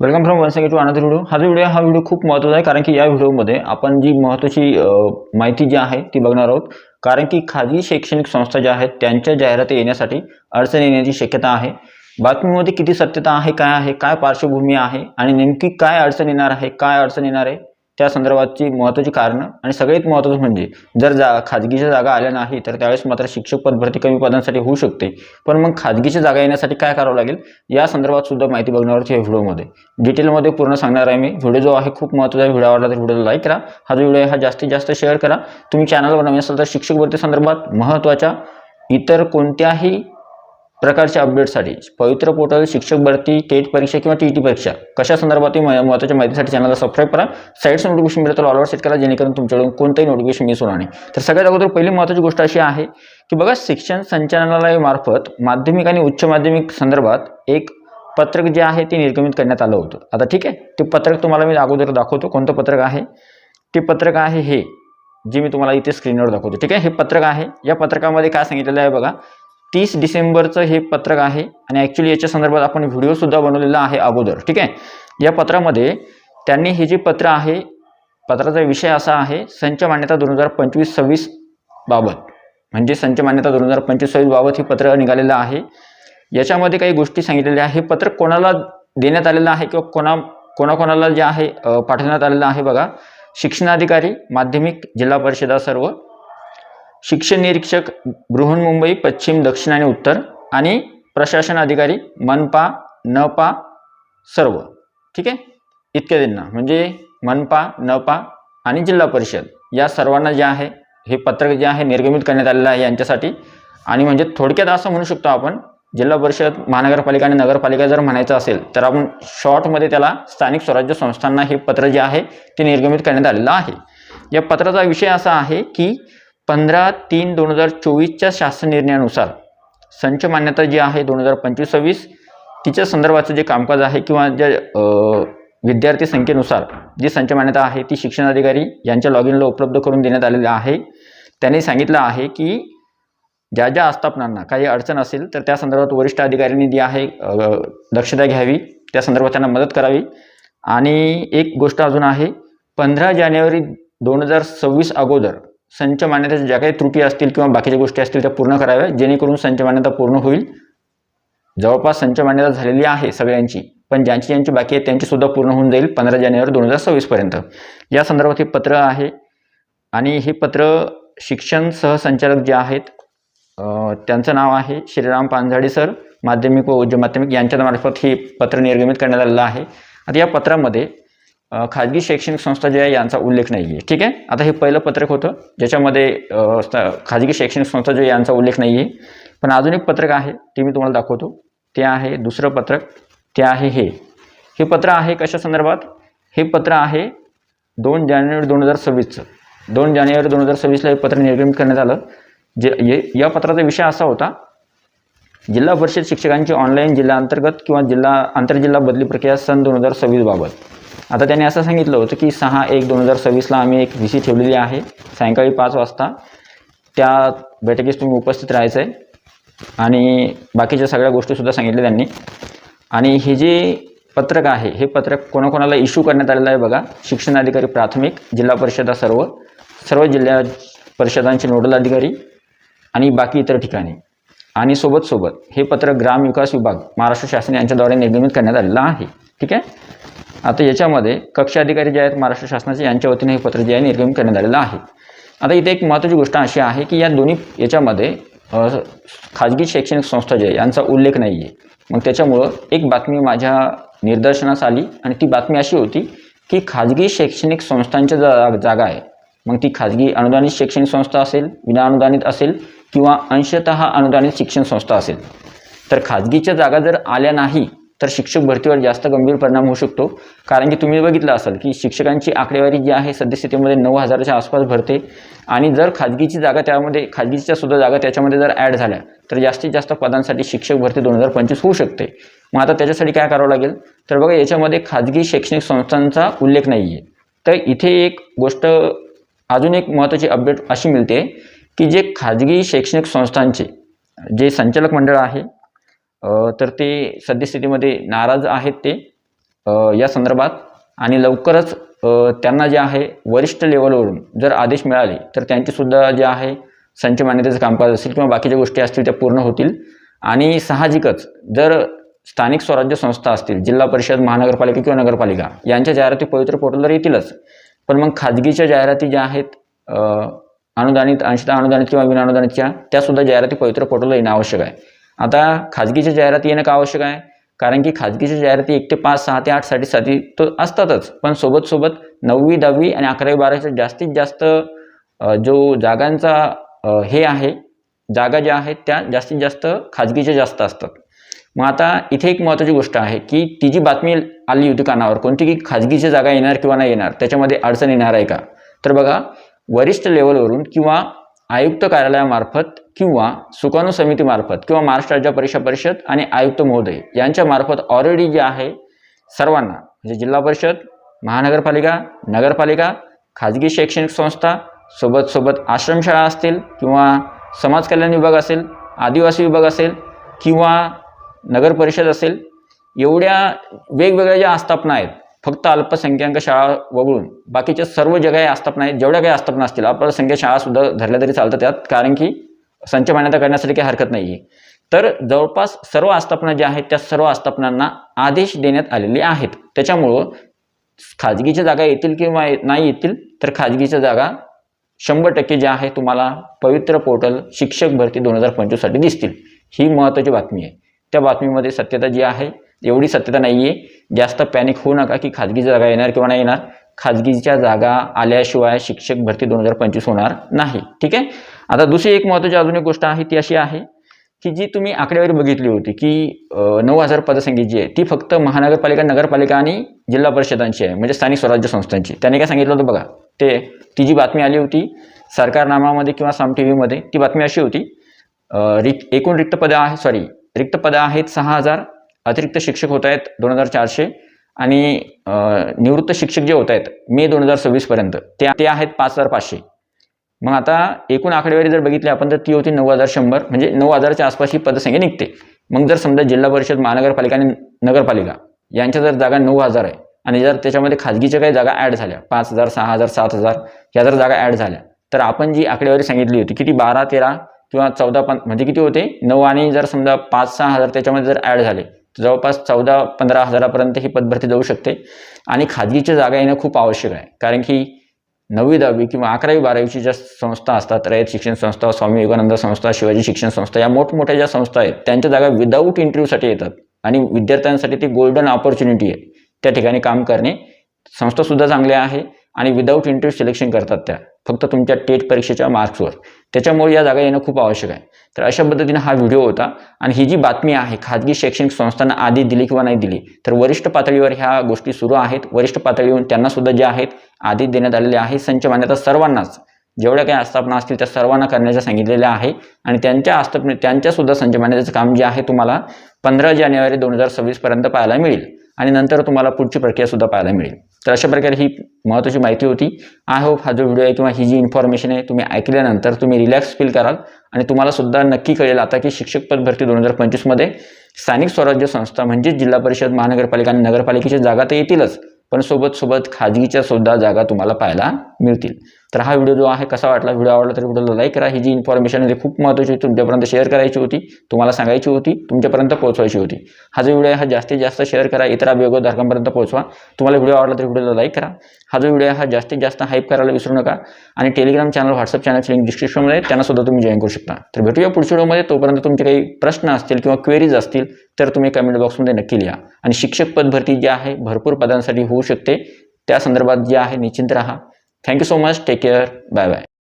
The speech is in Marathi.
Welcome from one second to another video हा जो व्हिडिओ हा व्हिडिओ खूप महत्त्वाचा आहे कारण की या व्हिडिओमध्ये आपण जी महत्त्वाची माहिती जी आहे ती बघणार आहोत. कारण की खाजगी शैक्षणिक संस्था ज्या आहेत त्यांच्या जाहिराती येण्यासाठी अडचण येण्याची शक्यता आहे. बातमीमध्ये किती सत्यता आहे काय आहे काय पार्श्वभूमी आहे आणि नेमकी काय अडचण येणार आहे काय अडचण येणार आहे त्या संदर्भातची महत्त्वाची कारणं आणि सगळ्यात महत्त्वाचं म्हणजे जर जा खाजगीच्या जागा आल्या नाही तर त्यावेळेस मात्र शिक्षक पदभरती कमी पदांसाठी होऊ शकते. पण मग खाजगीच्या जागा येण्यासाठी काय करावं लागेल? या संदर्भात सुद्धा माहिती बघण्यावरती या व्हिडिओमध्ये. डिटेलमध्ये पूर्ण सांगणार आहे मी. व्हिडिओ जो आहे खूप महत्त्वाचा आहे. व्हिडिओ आवडला तर व्हिडिओला लाईक करा. हा जो व्हिडिओ आहे हा जास्तीत जास्त शेअर करा. तुम्ही चॅनलवर नवीन असाल तर शिक्षक भरती संदर्भात महत्त्वाच्या इतर कोणत्याही प्रकारच्या अपडेटसाठी पवित्र पोर्टल शिक्षक भरती टेट परीक्षा किंवा टी ई टी परीक्षा. कशा संदर्भातील म- महत्त्वाच्या माहितीसाठी चॅनलला सबस्क्राईब करा. साईडचं नोटिफिकेशन मिळतं ऑलवर सेट करा जेणेकरून तुमच्याकडून कोणतंही नोटिफिकेशन मिस होणार नाही. तर सगळ्यात अगोदर पहिली महत्त्वाची गोष्ट अशी आहे की बघा शिक्षण संचालनालयामार्फत माध्यमिक आणि उच्च माध्यमिक संदर्भात एक पत्रक जे आहे ते निर्गमित करण्यात आलं होतं. आता ठीक आहे ते पत्रक तुम्हाला मी अगोदर दाखवतो. कोणतं पत्रक आहे? ते पत्रक आहे हे जे मी तुम्हाला इथे स्क्रीनवर दाखवतो. ठीक आहे हे पत्रक आहे. या पत्रकामध्ये काय सांगितलेलं आहे बघा तीस डिसेंबरचं हे पत्रक आहे आणि ॲक्च्युली याच्या संदर्भात आपण व्हिडिओसुद्धा बनवलेला आहे अगोदर ठीक आहे? या पत्रामध्ये त्यांनी हे जे पत्र आहे पत्राचा विषय असा आहे संच मान्यता दोन हजार पंचवीस सव्वीस बाबत. म्हणजे संच मान्यता दोन हजार पंचवीस सव्वीस बाबत हे पत्र निघालेलं आहे. याच्यामध्ये काही गोष्टी सांगितलेल्या आहे हे पत्र कोणाला देण्यात आलेलं आहे किंवा कोणा कोणाकोणाला जे आहे पाठवण्यात आलेलं आहे बघा. शिक्षणाधिकारी माध्यमिक जिल्हा परिषदा सर्व शिक्षण निरीक्षक बृहन्मुंबई पश्चिम दक्षिण आणि उत्तर आणि प्रशासन अधिकारी मनपा नपा सर्व. ठीक आहे? इत्यादींना म्हणजे मनपा नपा आणि जिल्हा परिषद या सर्वांना जे आहे हे पत्रक जे आहे निर्गमित करण्यात आलेलं आहे यांच्यासाठी. आणि म्हणजे थोडक्यात असं म्हणू शकतो आपण जिल्हा परिषद महानगरपालिका आणि नगरपालिका जर म्हणायचं असेल तर आपण शॉर्टमध्ये त्याला स्थानिक स्वराज्य संस्थांना हे पत्र जे आहे ते निर्गमित करण्यात आलेलं आहे. या पत्राचा विषय असा आहे की पंधरा तीन दोन हजार चोवीसच्या शासन निर्णयानुसार संच मान्यता जी आहे दोन हजार पंचवीस सव्वीस तिच्या संदर्भाचं जे कामकाज आहे किंवा ज्या विद्यार्थी संख्येनुसार जी संच मान्यता आहे ती शिक्षणाधिकारी यांच्या लॉग इनला उपलब्ध करून देण्यात आलेली आहे. त्यांनी सांगितलं आहे की ज्या ज्या आस्थापनांना काही अडचण असेल तर त्या संदर्भात वरिष्ठ अधिकाऱ्यांनी जी आहे दक्षता घ्यावी त्या संदर्भात त्यांना मदत करावी. आणि एक गोष्ट अजून आहे पंधरा जानेवारी दोन हजार सव्वीस अगोदर संच मान्यतेच्या ज्या काही त्रुटी असतील किंवा बाकीच्या गोष्टी असतील त्या पूर्ण कराव्या जेणेकरून संच मान्यता पूर्ण होईल. जवळपास संच मान्यता झालेली आहे सगळ्यांची पण ज्यांची ज्यांची बाकी आहे त्यांची सुद्धा पूर्ण होऊन जाईल पंधरा जानेवारी दोन हजार सव्वीसपर्यंत या संदर्भात हे पत्र आहे आणि हे पत्र शिक्षण सहसंचालक जे आहेत त्यांचं नाव आहे श्रीराम पांझाडे सर माध्यमिक व उच्च माध्यमिक यांच्यामार्फत हे पत्र निर्गमित करण्यात आलेलं आहे. आता या पत्रामध्ये खाजगी शैक्षणिक संस्था जे आहे यांचा उल्लेख नाही आहे ठीक आहे? आता हे पहिलं पत्रक होतं ज्याच्यामध्ये खाजगी शैक्षणिक संस्था जो आहे यांचा उल्लेख नाही आहे पण अजून एक पत्रक आहे ते मी तुम्हाला दाखवतो. ते आहे दुसरं पत्रक ते आहे हे. हे पत्र आहे कशा संदर्भात? हे पत्र आहे दोन जानेवारी दोन हजार सव्वीसचं. दोन जानेवारी दोन हजार सव्वीसला हे पत्र निर्गमित करण्यात आलं. जे ये या पत्राचा विषय असा होता जिल्हा परिषद शिक्षकांची ऑनलाईन जिल्हा अंतर्गत किंवा जिल्हा आंतरजिल्हा बदली प्रक्रिया सन दोन हजार सव्वीसबाबत आता त्यांनी असं सांगितलं होतं की सहा एक दोन हजार सव्वीसला आम्ही एक व्ही सी ठेवलेली आहे. सायंकाळी पाच वाजता. त्या बैठकीस तुम्ही उपस्थित राहायचं आहे आणि बाकीच्या सगळ्या गोष्टीसुद्धा सांगितल्या त्यांनी. आणि हे जे पत्रक आहे हे पत्रक कोणाकोणाला इश्यू करण्यात आलेलं आहे बघा. शिक्षणाधिकारी प्राथमिक जिल्हा परिषदा सर्व सर्व जिल्हा परिषदांचे नोडल अधिकारी आणि बाकी इतर ठिकाणी. आणि सोबत सोबत हे ग्राम विकास विभाग महाराष्ट्र शासन यांच्याद्वारे निर्गमित करण्यात आलेलं आहे. ठीक आहे? आता याच्यामध्ये कक्ष अधिकारी जे आहेत महाराष्ट्र शासनाचे यांच्या वतीने हे पत्र जे आहे निर्गमित करण्यात आलेलं आहे. आता इथे एक महत्त्वाची गोष्ट अशी आहे की या दोन्ही याच्यामध्ये खाजगी शैक्षणिक संस्था जे आहे यांचा उल्लेख नाही आहे मग त्याच्यामुळं एक बातमी माझ्या निदर्शनास आली आणि ती बातमी अशी होती की खाजगी शैक्षणिक संस्थांच्या जा जागा आहे. मग ती खाजगी अनुदानित शैक्षणिक संस्था असेल विनाअनुदानित असेल किंवा अंशतः अनुदानित शिक्षण संस्था असेल. तर खाजगीच्या जागा जर आल्या नाही तर शिक्षक भरतीवर जास्त गंभीर परिणाम होऊ शकतो. कारण की तुम्ही बघितलं असाल की शिक्षकांची आकडेवारी जी आहे सद्यस्थितीमध्ये नऊ हजाराच्या आसपास भरते. आणि जर खाजगीची जागा त्यामध्ये खाजगीच्या सुद्धा जागा त्याच्यामध्ये जर ॲड झाल्या तर जास्तीत जास्त पदांसाठी शिक्षक भरती दोन हजार पंचवीस होऊ शकते. मग आता त्याच्यासाठी काय करावं लागेल? तर बघा याच्यामध्ये खाजगी शैक्षणिक संस्थांचा उल्लेख नाही आहे तर इथे एक गोष्ट अजून एक महत्त्वाची अपडेट अशी मिळते की जे खाजगी शैक्षणिक संस्थांचे जे संचालक मंडळ आहे तर ते सद्यस्थितीमध्ये नाराज आहेत ते या संदर्भात. आणि लवकरच त्यांना जे आहे वरिष्ठ लेवलवरून जर आदेश मिळाले तर त्यांचीसुद्धा जे आहे संच मान्यतेचं कामकाज असेल किंवा बाकीच्या गोष्टी असतील त्या पूर्ण होतील. आणि साहजिकच जर स्थानिक स्वराज्य संस्था असतील जिल्हा परिषद महानगरपालिका किंवा नगरपालिका यांच्या जाहिराती पवित्र पोर्टलवर येतीलच. पण मग खाजगीच्या जाहिराती ज्या आहेत अनुदानित अंशतः अनुदानित किंवा विनाअनुदानितच्या त्यासुद्धा जाहिराती पवित्र पोर्टलला येणं आवश्यक आहे. आता खाजगीच्या जाहिराती येणं का आवश्यक आहे? कारण की खाजगीच्या जाहिराती एक ते पाच सहा ते आठसाठी साठी तर असतातच. पण सोबत सोबत नववी दहावी आणि अकरावी बारावीचा जास्तीत जास्त जो जागांचा हे आहे जागा ज्या आहेत त्या जास्तीत जास्त खाजगीच्या जास्त असतात. मग आता इथे एक महत्त्वाची गोष्ट आहे की ती जी बातमी आली होती कानावर कोणती की खाजगीची जागा येणार किंवा नाही येणार त्याच्यामध्ये अडचण येणार आहे का? तर बघा वरिष्ठ लेवलवरून किंवा आयुक्त कार्यालयामार्फत किंवा सुकाणू समितीमार्फत किंवा महाराष्ट्र राज्य परीक्षा परिषद आणि आयुक्त महोदय यांच्या मार्फत ऑलरेडी जे आहे सर्वांना म्हणजे जिल्हा परिषद महानगरपालिका नगरपालिका खाजगी शैक्षणिक संस्था सोबत सोबत आश्रमशाळा असतील किंवा समाज कल्याण विभाग असेल आदिवासी विभाग असेल किंवा नगर परिषद असेल एवढ्या वेगवेगळ्या ज्या आस्थापना आहेत फक्त अल्पसंख्याक शाळा वगळून बाकीच्या सर्व ज्या काही आस्थापना आहेत जेवढ्या काही आस्थापना असतील अल्पसंख्याक शाळासुद्धा धरल्या तरी चालतात त्यात कारण की संच मान्यता करण्यासाठी काही हरकत नाही आहे तर जवळपास सर्व आस्थापना ज्या आहेत त्या सर्व आस्थापनांना आदेश देण्यात आलेले आहेत. त्याच्यामुळं खाजगीच्या जागा येतील किंवा नाही येतील तर खाजगीच्या जागा शंभर टक्के ज्या आहे तुम्हाला पवित्र पोर्टल शिक्षक भरती दोन हजार पंचवीससाठी दिसतील. ही महत्त्वाची बातमी आहे. त्या बातमीमध्ये सत्यता जी आहे एवढी सत्यता नाही आहे जास्त पॅनिक होऊ नका की खाजगीच्या जागा येणार किंवा नाही येणार. खाजगीच्या जागा आल्याशिवाय शिक्षक भरती दोन हजार पंचवीस होणार नाही. ठीक आहे? आता दुसरी एक महत्त्वाची अजून एक गोष्ट आहे ती अशी आहे की जी तुम्ही आकडेवारी बघितली होती की नऊ हजार पदसंख्या जी आहे. ती फक्त महानगरपालिका नगरपालिका आणि जिल्हा परिषदांची आहे म्हणजे स्थानिक स्वराज्य संस्थांची. त्याने काय सांगितलं होतं बघा? ते ती जी बातमी आली होती सरकारनामामध्ये किंवा साम टी व्हीमध्ये ती बातमी अशी होती रिक एकूण रिक्त पदं आहे सॉरी रिक्त पदं आहेत सहा हजार अतिरिक्त शिक्षक होत आहेत दोन हजार चारशे आणि निवृत्त शिक्षक जे होत आहेत मे दोन हजार सव्वीसपर्यंत ते ते आहेत पाच हजार पाचशे. मग आता एकूण आकडेवारी जर बघितली आपण तर ती होती नऊ हजार शंभर म्हणजे नऊ हजारच्या आसपास ही पदसंख्या निघते. मग जर समजा जिल्हा परिषद महानगरपालिका आणि नगरपालिका यांच्या जर जागा नऊ हजार आहे आणि जर त्याच्यामध्ये खाजगीच्या काही जागा ॲड झाल्या पाच हजार सहा हजार सात हजार या जर जागा ॲड झाल्या तर आपण जी आकडेवारी सांगितली होती किती बारा तेरा किंवा चौदा पण म्हणजे किती होते? नऊ आणि जर समजा पाच सहा हजार त्याच्यामध्ये जर ॲड झाले जवळपास चौदा पंधरा हजारापर्यंत ही पदभरती जाऊ शकते. आणि खाजगीच्या जागा येणं खूप आवश्यक आहे. कारण की नववी दहावी किंवा अकरावी बारावीची ज्या संस्था असतात रयत शिक्षण संस्था स्वामी विवेकानंद संस्था शिवाजी शिक्षण संस्था या मोठमोठ्या ज्या संस्था आहेत त्यांच्या जागा विदाऊट इंटरव्ह्यूसाठी येतात. आणि विद्यार्थ्यांसाठी ती गोल्डन ऑपॉर्च्युनिटी आहे. त्या ठिकाणी काम करणे संस्थासुद्धा चांगल्या आहे आणि विदाऊट इंटरव्ह्यू सिलेक्शन करतात त्या. फक्त तुमच्या टेट परीक्षेच्या मार्क्सवर त्याच्यामुळे या जागा येणं खूप आवश्यक आहे. तर अशा पद्धतीने हा व्हिडिओ होता. आणि ही जी बातमी आहे खाजगी शैक्षणिक संस्थांना आधी दिली किंवा नाही दिली तर वरिष्ठ पातळीवर ह्या गोष्टी सुरू आहेत. वरिष्ठ पातळीवर त्यांना सुद्धा ज्या आहेत आधी देण्यात आलेले आहे. संच मान्यता सर्वांनाच. जेवढ्या काही आस्थापना असतील त्या सर्वांना करण्याचं सांगितलेलं आहे. आणि त्यांच्या आस्थापने त्यांच्यासुद्धा संच मान्यतेचं काम जे आहे तुम्हाला पंधरा जानेवारी दोन हजार सव्वीसपर्यंत पाहायला मिळेल. आणि नंतर तुम्हाला पुढची प्रक्रियासुद्धा पाहायला मिळेल. तर अशा प्रकारे ही महत्त्वाची माहिती होती. आय होप हा जो व्हिडिओ आहे किंवा ही जी इन्फॉर्मेशन आहे तुम्ही ऐकल्यानंतर तुम्ही रिलॅक्स फील कराल आणि तुम्हाला सुद्धा नक्की कळेल आता की शिक्षक पद भरती दोन हजार पंचवीसमध्ये स्थानिक स्वराज्य संस्था म्हणजेच जिल्हा परिषद महानगरपालिका आणि नगरपालिकेच्या जागा तर येतीलच पण सोबत सोबत खाजगीच्या सुद्धा जागा तुम्हाला पाहायला मिळतील. तर हा व्हिडिओ जो आहे कसा वाटला? व्हिडिओ आवडला तर व्हिडिओला लाईक करा. ही जी इन्फॉर्मेशन आहे ती खूप महत्त्वाची होती. तुमच्यापर्यंत शेअर करायची होती तुम्हाला सांगायची होती तुमच्यापर्यंत पोहोचवायची होती. हा जो व्हिडिओ आहे हा जास्तीत जास्त शेअर करा. इतर अभियोगधारकांपर्यंत पोहोचवा. तुम्हाला व्हिडिओ आवडला तर व्हिडिओला लाईक करा. हा जो व्हिडिओ आहे हा जास्तीत जास्त हाईप करायला विसरू नका. आणि टेलिग्राम चॅनल व्हॉट्सअप चॅनलची लिंक डिस्क्रिप्शनमध्ये त्यांना सुद्धा तुम्ही जॉईन करू शकता. तर भेटूया पुढच्या व्हिडिओमध्ये तोपर्यंत तुमचे काही प्रश्न असतील किंवा क्वेरीज असतील तर तुम्ही कमेंट बॉक्समध्ये नक्की लिहा. आणि शिक्षक पद भरती जी आहे भरपूर पदांसाठी होऊ शकते. त्या संदर्भात जे आहे निश्चिंत राहा. Thank you so much. Take care. Bye bye.